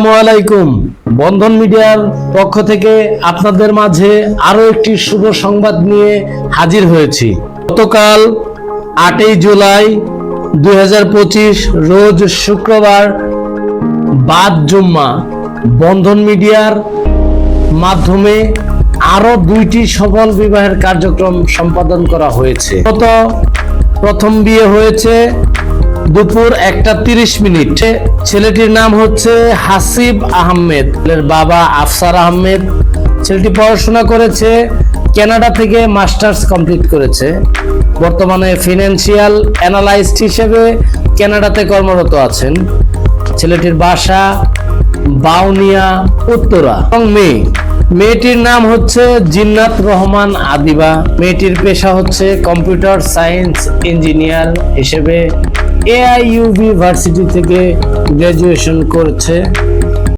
আসসালামু আলাইকুম। বন্ধন মিডিয়ার পক্ষ থেকে আপনাদের মাঝে আরও একটি শুভ সংবাদ নিয়ে হাজির হয়েছি। গতকাল আটই জুলাই দুই রোজ শুক্রবার বাদ জুম্মা বন্ধন মিডিয়ার মাধ্যমে আরও দুইটি সফল বিবাহের কার্যক্রম সম্পাদন করা হয়েছে। প্রথম বিয়ে হয়েছে দুপুর একটা তিরিশ মিনিট। ছেলেটির নাম হচ্ছে হাসিব আহমেদ। ছেলের বাবা আফসার আহমেদ। ছেলেটি পড়াশোনা করেছে কানাডা থেকে মাস্টার্স কমপ্লিট করেছে। বর্তমানে ফিনান্সিয়াল অ্যানালাইস্ট হিসেবে কানাডাতে কর্মরত আছেন। ছেলেটির বাসা বাউনিয়া, উত্তরা। এবং মেয়ে। মেয়েটির নাম হচ্ছে জিন্নাত রহমান আদিবা। মেয়েটির পেশা হচ্ছে কম্পিউটার সায়েন্স ইঞ্জিনিয়ার হিসেবে এআইইউবি ভার্সিটি থেকে গ্র্যাজুয়েশন করেছে।